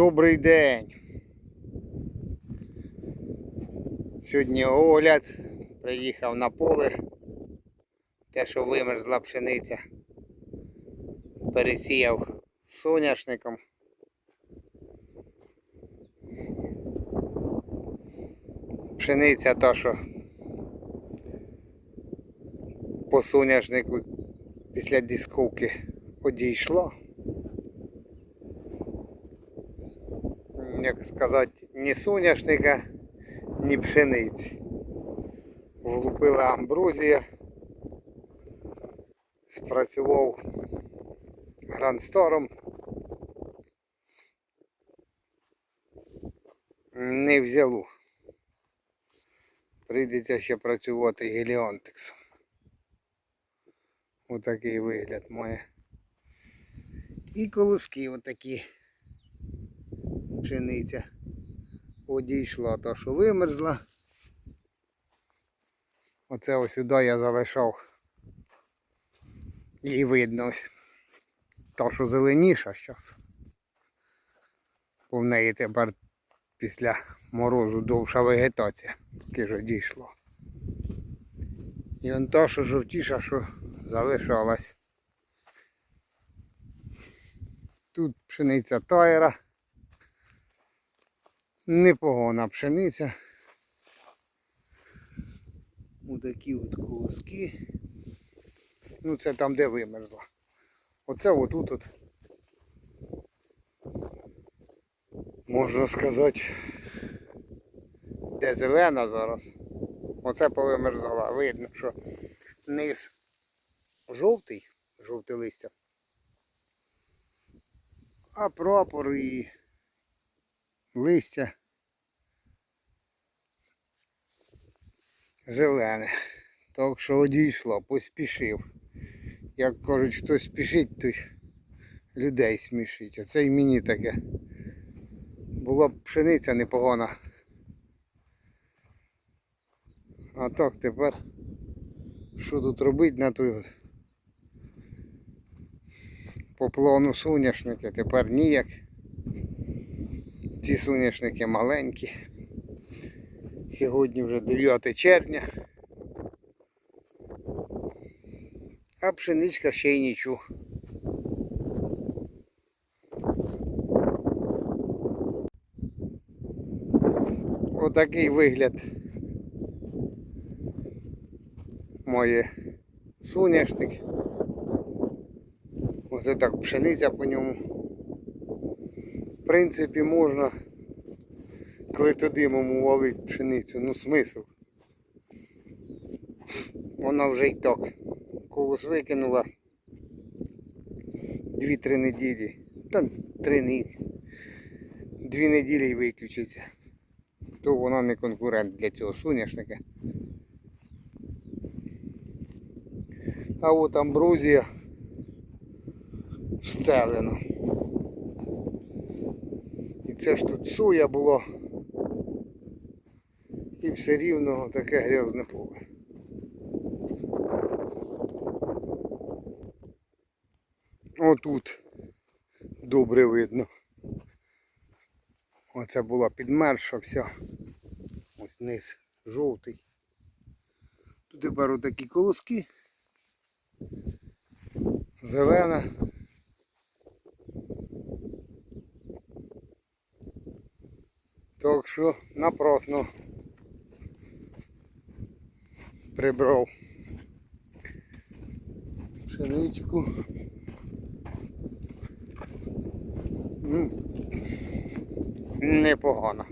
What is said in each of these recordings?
Добрий день. Сьогодні огляд. Приїхав на поле. Те, що вимерзла пшениця. Пересіяв соняшником. Пшениця та, що по соняшнику після дисковки одійшла. Сказати, ні соняшника, ні пшениці. Влупила амброзія, спрацював грандстором. Не взяло. Прийдеться ще працювати геліонтексом. Отакий вигляд має. І колоски отакі пшениця одійшла, та що вимерзла. Оце ось сюди я залишав. І видно ось. Та, що зеленіша зараз. Бо в неї тепер після морозу довша вегетація. Таки ж одійшло. І он та, що жовтіша, що залишалась. Тут пшениця тайра. Непогана пшениця. Отакі от колоски. Ну це там де вимерзла. Оце отут от. Можна сказати, де зелена зараз. Оце повимерзала. Видно, що низ жовтий, жовте листя. А прапор і листя зелене. Так що одійшло, поспішив. Як кажуть, хто спішить, той людей смішить. Оце й мені таке. Була б пшениця непогана. А так тепер що тут робити на той по плану соняшники тепер ніяк. Ці соняшники маленькі. Сьогодні вже 9 червня. А пшеничка ще й нічого. Отакий вигляд моє соняшник. Оце так пшениця по ньому. В принципі, можна коли туди йому валить пшеницю, ну смисл. Вона вже й так. Колос викинула дві-три неділі. Та три неділі. Дві неділі і виключиться. То вона не конкурент для цього соняшника. А от амброзія стелена. І це ж тут соя була. І все рівно таке грязне поле. Отут добре видно. Оце була підмерша вся. Ось низ жовтий. Тут тепер отакі колоски. Зелена. Так що напрасно прибрав пшеничку. Непогано.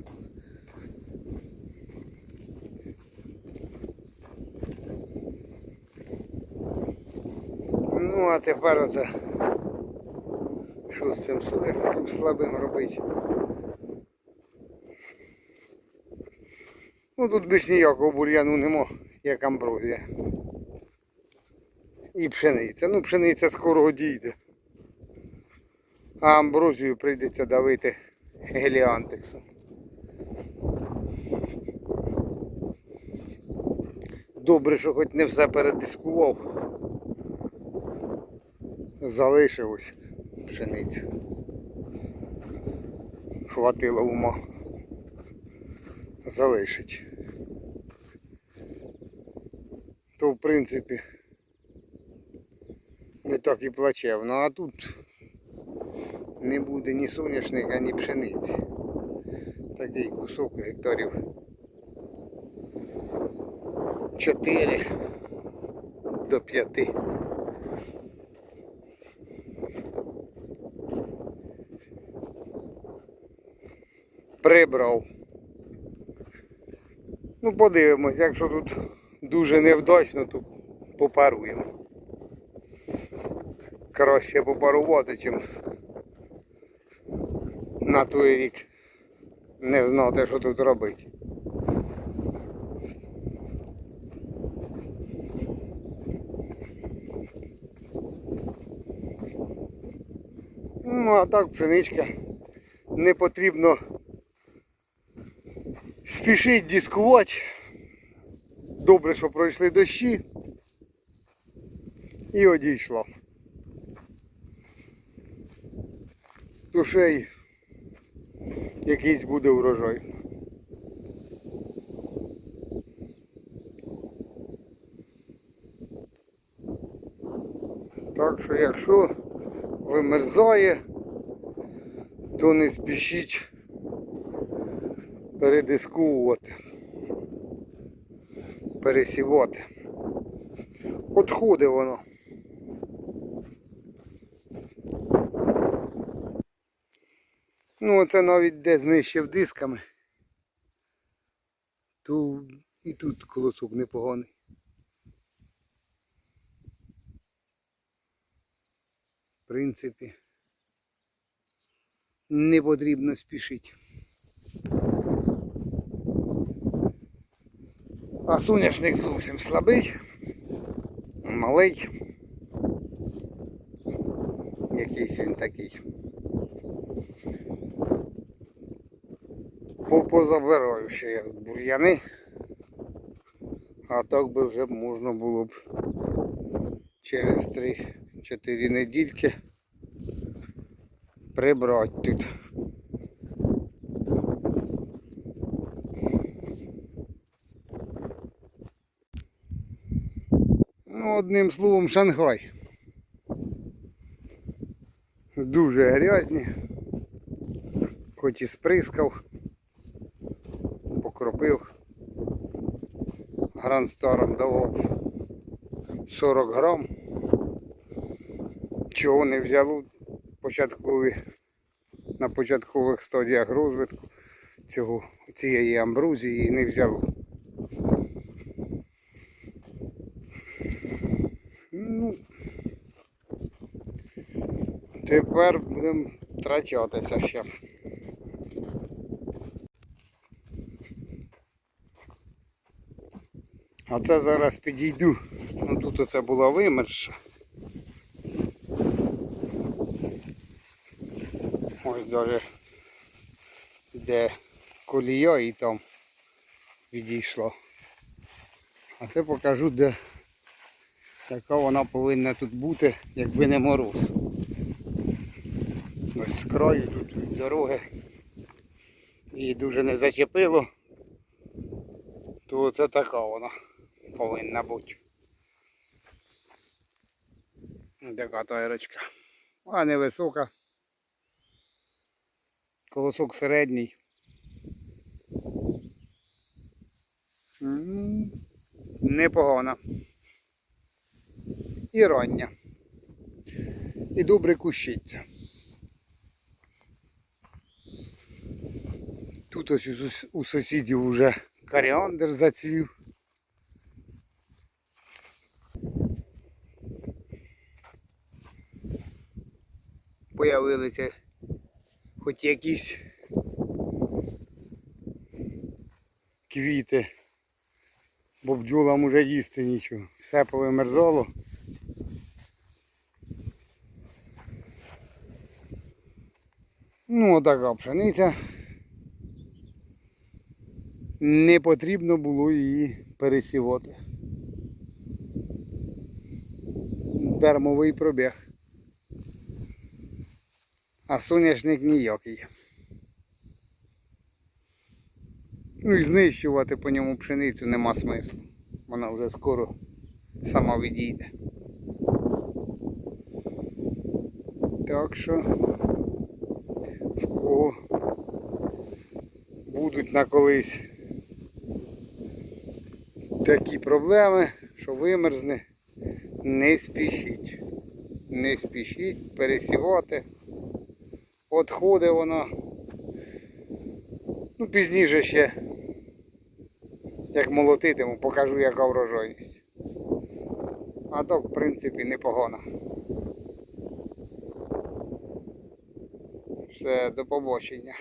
Ну, а тепер оце що з цим соняшником слабим робити. Ну тут більш ніякого бур'яну нема, як амброзія. І пшениця. Ну пшениця скоро одійде. А амброзію прийдеться давити геліантексом. Добре, що хоч не все передискував. Залишив ось пшеницю. хватило ума залишить. То в принципі не так і плачевно, а тут не буде ні соняшника, ні пшениці. Такий кусок гектарів 4 до 5. Прибрав. Ну, подивимось, якщо тут дуже невдачно, то попаруємо. Краще попарувати, чим на той рік не знати, що тут робити. Ну, а так пшеничка не потрібно спішить дискувати. Добре, що пройшли дощі. І одійшло. То ще й якийсь буде урожай. Так що якщо вимерзає, то не спішіть передисковувати, пересівати. Отходить воно. Ну оце навіть де знищив дисками. То і тут колосок непоганий. В принципі, не потрібно спішити. А соняшник зовсім слабий, малий. Якийсь він такий. По- Позабираю ще я тут бур'яни. А так би вже можна було б через 3-4 недільки прибрати тут. Ну, одним словом, Шанхай. Дуже грязні. Хоч і сприскав, покропив. Грандстаром давав 40 грам. Чого не взяло початкові, на початкових стадіях розвитку цього, цієї амбрузії не взяло. Ну, тепер будемо втрачатися ще. А це зараз підійду. Ну тут оце була вимерша. Ось даже де колія і там відійшло. А це покажу, де така вона повинна тут бути, якби не мороз. Ось з краю тут дороги. Її дуже не зачепило. То це така вона повинна бути. Така тайрочка. А невисока. Колосок середній. Непогана. І рання. І добре кущиться. Тут ось у сусідів вже коріандр зацвів. Появилися хоч якісь квіти, бо бджолам уже їсти нічого. Все повимерзало. Ну, така пшениця. Не потрібно було її пересівати. Дармовий пробіг. А соняшник ніякий. Ну і знищувати по ньому пшеницю нема смислу. Вона вже скоро сама відійде. Так що в кого будуть на колись такі проблеми, що вимерзне, не спішіть. Не спішіть пересівати. Отходить вона. Ну, пізніше ще, як молотитиму, покажу, яка врожайність. А так, в принципі, непогано. Все, до побачення.